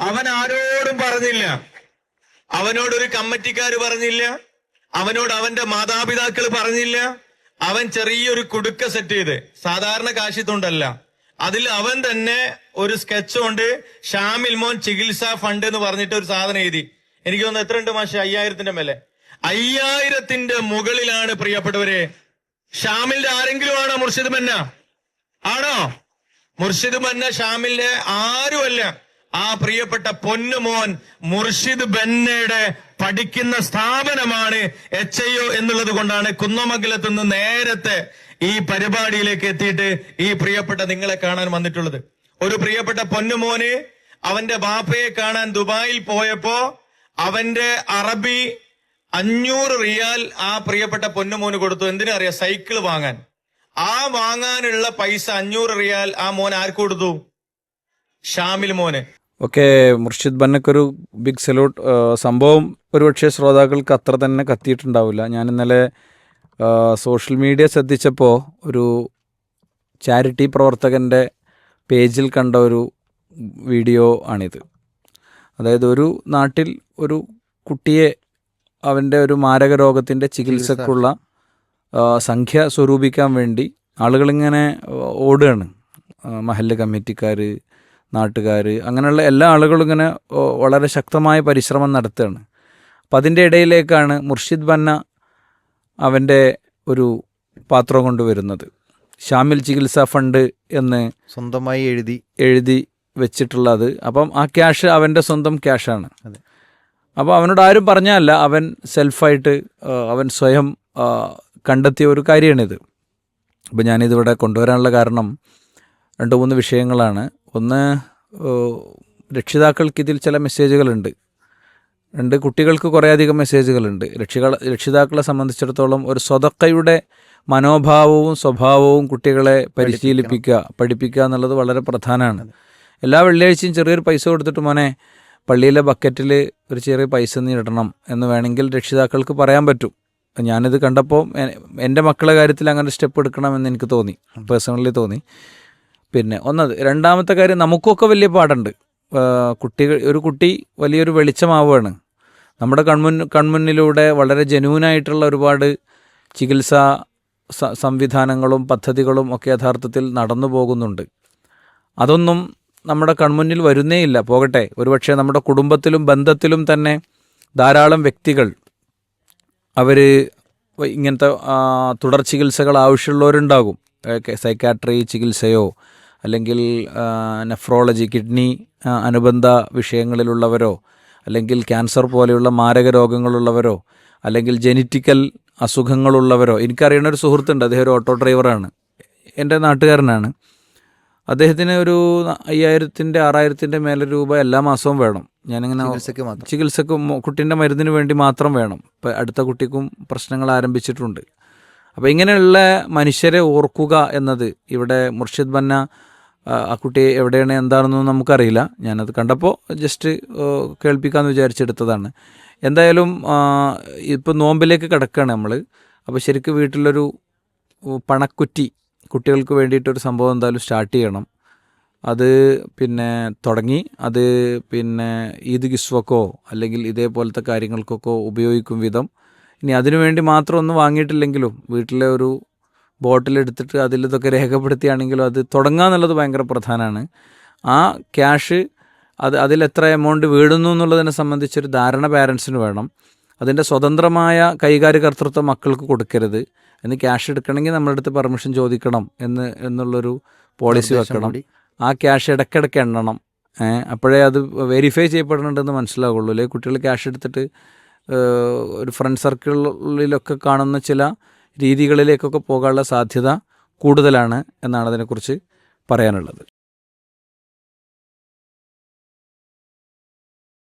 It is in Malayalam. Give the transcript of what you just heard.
അവൻ ആരോടും പറഞ്ഞില്ല. അവനോട് ഒരു കമ്മിറ്റിക്കാര് പറഞ്ഞില്ല. അവനോട് അവന്റെ മാതാപിതാക്കൾ പറഞ്ഞില്ല. അവൻ ചെറിയൊരു കുടുക്ക സെറ്റ് ചെയ്ത് സാധാരണ കാശിത്തുണ്ടല്ല അതിൽ അവൻ തന്നെ ഒരു സ്കെച്ച് കൊണ്ട് ഷാമിൽ മോൻ ചികിത്സാ ഫണ്ട് എന്ന് പറഞ്ഞിട്ട് ഒരു സാധനം എഴുതി. എനിക്ക് തോന്നുന്നു എത്ര ഉണ്ട് മാഷെ? അയ്യായിരത്തിന്റെ മേലെ. അയ്യായിരത്തിന്റെ മുകളിലാണ് പ്രിയപ്പെട്ടവരെ. ഷാമിലിന്റെ ആരെങ്കിലും ആണോ മുർഷിദ് മന്ന? ആണോ? മുർഷിദ് മന്ന ഷാമിലിന്റെ ആരുമല്ല. ആ പ്രിയപ്പെട്ട പൊന്നുമോൻ മുർഷിദ് ബെന്നയുടെ പഠിക്കുന്ന സ്ഥാപനമാണ് എച്ച് ഐ ഒ എന്നുള്ളത് കൊണ്ടാണ് കുന്നമംഗലത്ത് നിന്ന് നേരത്തെ ഈ പരിപാടിയിലേക്ക് എത്തിയിട്ട് ഈ പ്രിയപ്പെട്ട നിങ്ങളെ കാണാൻ വന്നിട്ടുള്ളത്. ഒരു പ്രിയപ്പെട്ട പൊന്നുമോന് അവന്റെ ബാപ്പയെ കാണാൻ ദുബായിൽ പോയപ്പോ അവന്റെ അറബി അഞ്ഞൂറ് റിയാൽ ആ പ്രിയപ്പെട്ട പൊന്നുമോന് കൊടുത്തു. എന്തിനാ അറിയാം? സൈക്കിൾ വാങ്ങാൻ. ആ വാങ്ങാനുള്ള പൈസ അഞ്ഞൂറ് റിയാൽ ആ മോൻ ആർക്ക് കൊടുത്തു? ഷാമിൽ മോന്. ഓക്കെ മുർഷിദ് ബന്നക്കൊരു ബിഗ് സല്യൂട്ട് സംഭവം ഒരുപക്ഷെ ശ്രോതാക്കൾക്ക് അത്ര തന്നെ കത്തിയിട്ടുണ്ടാവില്ല. ഞാൻ ഇന്നലെ സോഷ്യൽ മീഡിയ ശ്രദ്ധിച്ചപ്പോൾ ഒരു ചാരിറ്റി പ്രവർത്തകന്റെ പേജിൽ കണ്ട ഒരു വീഡിയോ ആണിത്. അതായത് ഒരു നാട്ടിൽ ഒരു കുട്ടിയെ അവന്റെ ഒരു മാരക രോഗത്തിന്റെ ചികിത്സക്കുള്ള സംഖ്യ സ്വരൂപിക്കാൻ വേണ്ടി ആളുകളിങ്ങനെ ഓടുകയാണ്. മഹല്ല് കമ്മിറ്റിക്കാർ നാട്ടുകാർ അങ്ങനെയുള്ള എല്ലാ ആളുകളും ഇങ്ങനെ വളരെ ശക്തമായ പരിശ്രമം നടത്തുകയാണ്. അപ്പം അതിന്റെ ഇടയിലേക്കാണ് മുർഷിദ് ബന്ന അവന്റെ ഒരു പാത്രം കൊണ്ടുവരുന്നത്. ഷാമിൽ ചികിത്സാ ഫണ്ട് എന്ന് സ്വന്തമായി എഴുതി. എഴുതി വെച്ചിട്ടുള്ളത്. അപ്പം ആ ക്യാഷ് അവന്റെ സ്വന്തം ക്യാഷാണ്. അപ്പോൾ അവനോട് ആരും പറഞ്ഞല്ല അവൻ സെൽഫായിട്ട് അവൻ സ്വയം കണ്ടെത്തിയ ഒരു കാര്യമാണിത്. അപ്പോൾ ഞാനിതിവിടെ കൊണ്ടുവരാനുള്ള കാരണം രണ്ട് മൂന്ന് വിഷയങ്ങളാണ്. ഒന്ന് രക്ഷിതാക്കൾക്ക് ഇതിൽ ചില മെസ്സേജുകളുണ്ട്. രണ്ട് കുട്ടികൾക്ക് കുറേയധികം മെസ്സേജുകളുണ്ട്. രക്ഷികൾ രക്ഷിതാക്കളെ സംബന്ധിച്ചിടത്തോളം ഒരു സ്വതക്കയുടെ മനോഭാവവും സ്വഭാവവും കുട്ടികളെ പരിശീലിപ്പിക്കുക പഠിപ്പിക്കുക എന്നുള്ളത് വളരെ പ്രധാനമാണ്. എല്ലാ വെള്ളിയാഴ്ചയും ചെറിയൊരു പൈസ കൊടുത്തിട്ട് മോനെ പള്ളിയിലെ ബക്കറ്റിൽ ഒരു ചെറിയ പൈസ നീ ഇടണം എന്ന് വേണമെങ്കിൽ രക്ഷിതാക്കൾക്ക് പറയാൻ പറ്റും. ഞാനിത് കണ്ടപ്പോൾ എന്റെ മക്കളുടെ കാര്യത്തിൽ അങ്ങനെ സ്റ്റെപ്പ് എടുക്കണമെന്ന് എനിക്ക് തോന്നി പേഴ്സണലി തോന്നി. പിന്നെ ഒന്നത് രണ്ടാമത്തെ കാര്യം നമുക്കൊക്കെ വലിയ പാടുണ്ട്. കുട്ടികൾ ഒരു കുട്ടി വലിയൊരു വെളിച്ചമാവുകയാണ്. നമ്മുടെ കൺമുൻ കൺമുന്നിലൂടെ വളരെ ജനുവിനായിട്ടുള്ള ഒരുപാട് ചികിത്സാ സംവിധാനങ്ങളും പദ്ധതികളും ഒക്കെ യഥാർത്ഥത്തിൽ നടന്നു പോകുന്നുണ്ട്. അതൊന്നും നമ്മുടെ കൺമുന്നിൽ വരുന്നേ ഇല്ല പോകട്ടെ ഒരുപക്ഷെ നമ്മുടെ കുടുംബത്തിലും ബന്ധത്തിലും തന്നെ ധാരാളം വ്യക്തികൾ അവർ ഇങ്ങനത്തെ തുടർ ചികിത്സകൾ ആവശ്യമുള്ളവരുണ്ടാകും. സൈക്കാട്രി ചികിത്സയോ അല്ലെങ്കിൽ നെഫ്രോളജി കിഡ്നി അനുബന്ധ വിഷയങ്ങളിലുള്ളവരോ അല്ലെങ്കിൽ ക്യാൻസർ പോലെയുള്ള മാരക രോഗങ്ങളുള്ളവരോ അല്ലെങ്കിൽ ജനറ്റിക്കൽ അസുഖങ്ങളുള്ളവരോ എനിക്കറിയുന്ന ഒരു സുഹൃത്തുണ്ട് അദ്ദേഹം ഒരു ഓട്ടോ ഡ്രൈവറാണ് എന്റെ നാട്ടുകാരനാണ്. അദ്ദേഹത്തിന് ഒരു അയ്യായിരത്തിന്റെ ആറായിരത്തിന്റെ മേലെ രൂപ എല്ലാ മാസവും വേണം. ഞാനിങ്ങനെ ചികിത്സക്ക് കുട്ടീന്റെ മരുന്നിന് വേണ്ടി മാത്രം വേണം. ഇപ്പം അടുത്ത കുട്ടിക്കും പ്രശ്നങ്ങൾ ആരംഭിച്ചിട്ടുണ്ട്. അപ്പോൾ ഇങ്ങനെയുള്ള മനുഷ്യരെ ഓർക്കുക എന്നത് ഇവിടെ മുർഷിദ് ബന്ന ആ, കുട്ടി എവിടെയാണ് എന്താണെന്നൊന്നും നമുക്കറിയില്ല. ഞാനത് കണ്ടപ്പോൾ ജസ്റ്റ് കേൾപ്പിക്കാമെന്ന് വിചാരിച്ചെടുത്തതാണ്. എന്തായാലും ഇപ്പോൾ നോമ്പിലേക്ക് കിടക്കുകയാണ് നമ്മൾ അപ്പോൾ ശരിക്കും വീട്ടിലൊരു പണക്കുറ്റി കുട്ടികൾക്ക് വേണ്ടിയിട്ടൊരു സംഭവം എന്തായാലും സ്റ്റാർട്ട് ചെയ്യണം. അത് പിന്നെ തുടങ്ങി അത് പിന്നെ ഈദ് ഗിസ്വക്കോ അല്ലെങ്കിൽ ഇതേപോലത്തെ കാര്യങ്ങൾക്കൊക്കെ ഉപയോഗിക്കും വിധം. ഇനി അതിനുവേണ്ടി മാത്രം ഒന്നും വാങ്ങിയിട്ടില്ലെങ്കിലും വീട്ടിലെ ഒരു ബോട്ടിലെടുത്തിട്ട് അതിൽ ഇതൊക്കെ രേഖപ്പെടുത്തിയാണെങ്കിലും അത് തുടങ്ങുക എന്നുള്ളത് ഭയങ്കര പ്രധാനമാണ്. ആ ക്യാഷ് അത് അതിൽ എത്ര എമൗണ്ട് വീടുന്നു എന്നുള്ളതിനെ സംബന്ധിച്ചൊരു ധാരണ പാരൻസിന് വേണം. അതിന്റെ സ്വതന്ത്രമായ കൈകാര്യകർത്തൃത്വം മക്കൾക്ക് കൊടുക്കരുത്. എന്ന് ക്യാഷ് എടുക്കണമെങ്കിൽ നമ്മുടെ അടുത്ത് പെർമിഷൻ ചോദിക്കണം എന്ന് എന്നുള്ളൊരു പോളിസി വെക്കണം. ആ ക്യാഷ് ഇടയ്ക്കിടയ്ക്ക് എണ്ണണം. അപ്പോഴേ അത് വെരിഫൈ ചെയ്യപ്പെടുന്നുണ്ടെന്ന് മനസ്സിലാവുള്ളൂ. അല്ലെങ്കിൽ കുട്ടികൾ ക്യാഷ് എടുത്തിട്ട് ഒരു ഫ്രണ്ട് സർക്കിളിലൊക്കെ കാണുന്ന ചില രീതികളിലേക്കൊക്കെ പോകാനുള്ള സാധ്യത കൂടുതലാണ് എന്നാണ് അതിനെക്കുറിച്ച് പറയാനുള്ളത്.